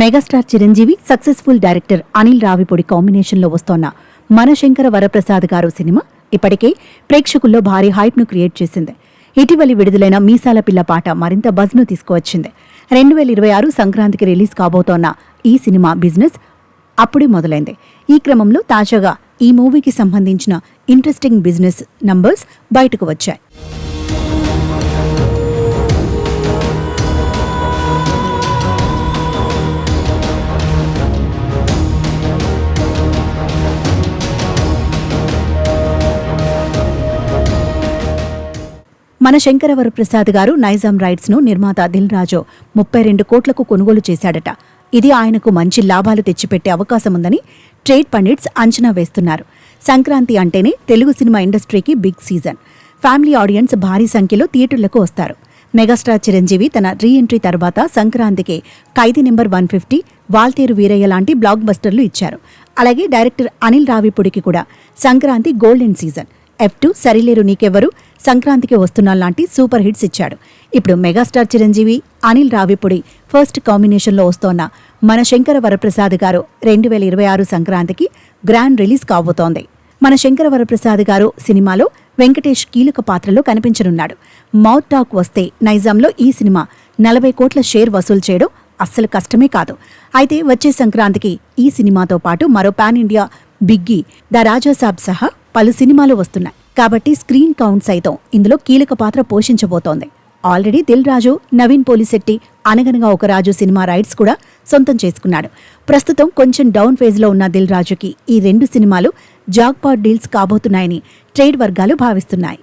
Megastar Chiranjeevi successful director Anil Ravipudi కాంబినేషన్లో వస్తోన్న మనశంకర వరప్రసాద్ గారు సినిమా ఇప్పటికే ప్రేక్షకుల్లో భారీ హైప్ను క్రియేట్ చేసింది. ఇటీవలి విడుదలైన మీసాల పిల్ల పాట మరింత బజ్ను తీసుకువచ్చింది. రెండు వేల ఇరవై ఆరు సంక్రాంతికి రిలీజ్ కాబోతోన్న ఈ సినిమా బిజినెస్ అప్పుడే మొదలైంది. ఈ క్రమంలో తాజాగా ఈ మూవీకి సంబంధించిన ఇంట్రెస్టింగ్ బిజినెస్ నంబర్స్ బయటకు వచ్చాయి. మన శంకరవర ప్రసాద్ గారు నైజాం రైట్స్ను నిర్మాత దిల్ రాజు ముప్పై రెండు కోట్లకు కొనుగోలు చేశాడట. ఇది ఆయనకు మంచి లాభాలు తెచ్చిపెట్టే అవకాశం ఉందని ట్రేడ్ పండిట్స్ అంచనా వేస్తున్నారు. సంక్రాంతి అంటేనే తెలుగు సినిమా ఇండస్ట్రీకి బిగ్ సీజన్. ఫ్యామిలీ ఆడియన్స్ భారీ సంఖ్యలో థియేటర్లకు వస్తారు. మెగాస్టార్ చిరంజీవి తన రీ ఎంట్రీ తర్వాత సంక్రాంతికి Khaidi number one fifty Waltair Veerayya లాంటి బ్లాక్ బస్టర్లు ఇచ్చారు. అలాగే డైరెక్టర్ అనిల్ రావిపూడికి కూడా Sankranti golden season. F two Sarileru Neekevvaru? సంక్రాంతికి వస్తున్నా లాంటి సూపర్ హిట్స్ ఇచ్చాడు. ఇప్పుడు మెగాస్టార్ చిరంజీవి అనిల్ రావిపూడి ఫస్ట్ కాంబినేషన్లో వస్తోన్న మన శంకర వరప్రసాద్ గారు రెండు వేల ఇరవై ఆరు సంక్రాంతికి గ్రాండ్ రిలీజ్ కాబోతోంది. మన శంకర వరప్రసాద్ గారు సినిమాలో వెంకటేష్ కీలక పాత్రలో కనిపించనున్నాడు. మౌత్ టాక్ వస్తే నైజాంలో ఈ సినిమా నలభై కోట్ల షేర్ వసూలు చేయడం అస్సలు కష్టమే కాదు. అయితే వచ్చే సంక్రాంతికి ఈ సినిమాతో పాటు మరో pan India biggie the Raja Saab సహా పలు సినిమాలు వస్తున్నాయి. కాబట్టి స్క్రీన్ కౌంట్ సైతం ఇందులో కీలక పాత్ర పోషించబోతోంది. ఆల్రెడీ దిల్ రాజు నవీన్ పోలిశెట్టి అనగనగా ఒక రాజు సినిమా రైట్స్ కూడా సొంతం చేసుకున్నాడు. ప్రస్తుతం కొంచెం డౌన్ ఫేజ్లో ఉన్న దిల్ రాజుకి ఈ రెండు సినిమాలు జాక్పాట్ డీల్స్ కాబోతున్నాయని ట్రేడ్ వర్గాలు భావిస్తున్నాయి.